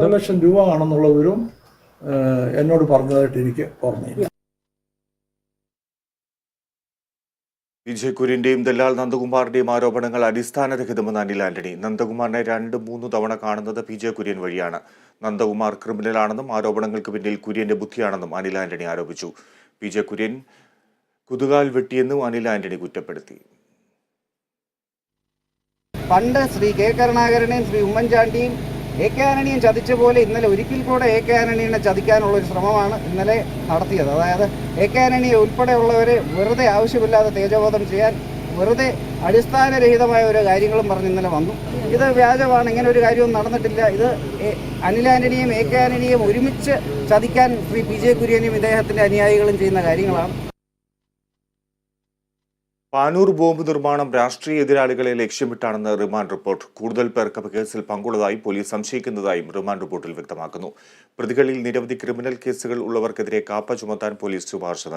ഒരു ലക്ഷം രൂപ ആണെന്നുള്ള വിവരവും എന്നോട് പറഞ്ഞതായിട്ട് എനിക്ക് ഓർമ്മയില്ല. വിജയ് കുര്യന്റെയും ദല്ലാൽ നന്ദകുമാറിന്റെയും ആരോപണങ്ങൾ അടിസ്ഥാനരഹിതമെന്ന് അനിൽ ആന്റണി. നന്ദകുമാറിനെ രണ്ട് മൂന്ന് തവണ കാണുന്നത് പി ജെ കുര്യൻ വഴിയാണ്. നന്ദകുമാർ ക്രിമിനലാണെന്നും ആരോപണങ്ങൾക്ക് പിന്നിൽ കുര്യന്റെ ബുദ്ധിയാണെന്നും അനിൽ ആന്റണി ആരോപിച്ചു. പി ജെ കുര്യൻ കുതുകാൽ വെട്ടിയെന്നും അനിൽ ആന്റണി കുറ്റപ്പെടുത്തി. പണ്ട് ശ്രീ കെ കരുണാകരനെയും ശ്രീ ഉമ്മൻചാണ്ടിയും എ കെ ആന്റണിയും ചതിച്ച പോലെ ഇന്നലെ ഒരിക്കൽ കൂടെ എ കെ ആന്റണിയെ ചതിക്കാനുള്ള ഒരു ശ്രമമാണ് ഇന്നലെ നടത്തിയത്. അതായത് എ കെ ആനണിയെ ഉൾപ്പെടെയുള്ളവരെ വെറുതെ ആവശ്യമില്ലാതെ തേജബോധം ചെയ്യാൻ വെറുതെ അടിസ്ഥാനരഹിതമായ ഓരോ കാര്യങ്ങളും പറഞ്ഞ് ഇന്നലെ വന്നു. ഇത് വ്യാജമാണ് ഇങ്ങനെ ഒരു കാര്യവും നടന്നിട്ടില്ല. ഇത് അനിൽ ആന്റണിയും എ കെ ആന്റണിയും ഒരുമിച്ച് ചതിക്കാൻ ശ്രീ പി ജെ കുര്യനും ഇദ്ദേഹത്തിന്റെ അനുയായികളും ചെയ്യുന്ന കാര്യങ്ങളാണ്. പാനൂർ ബോംബ് നിർമ്മാണം രാഷ്ട്രീയ എതിരാളികളെ ലക്ഷ്യമിട്ടാണെന്ന് റിമാൻഡ് റിപ്പോർട്ട്. കൂടുതൽ പേർക്ക് കേസിൽ പങ്കുള്ളതായി പോലീസ് സംശയിക്കുന്നതായും റിമാൻഡ് റിപ്പോർട്ടിൽ വ്യക്തമാക്കുന്നു. പ്രതികളിൽ നിരവധി ക്രിമിനൽ കേസുകൾ ഉള്ളവർക്കെതിരെ കാപ്പ ചുമത്താൻ പോലീസ് ശുപാർശ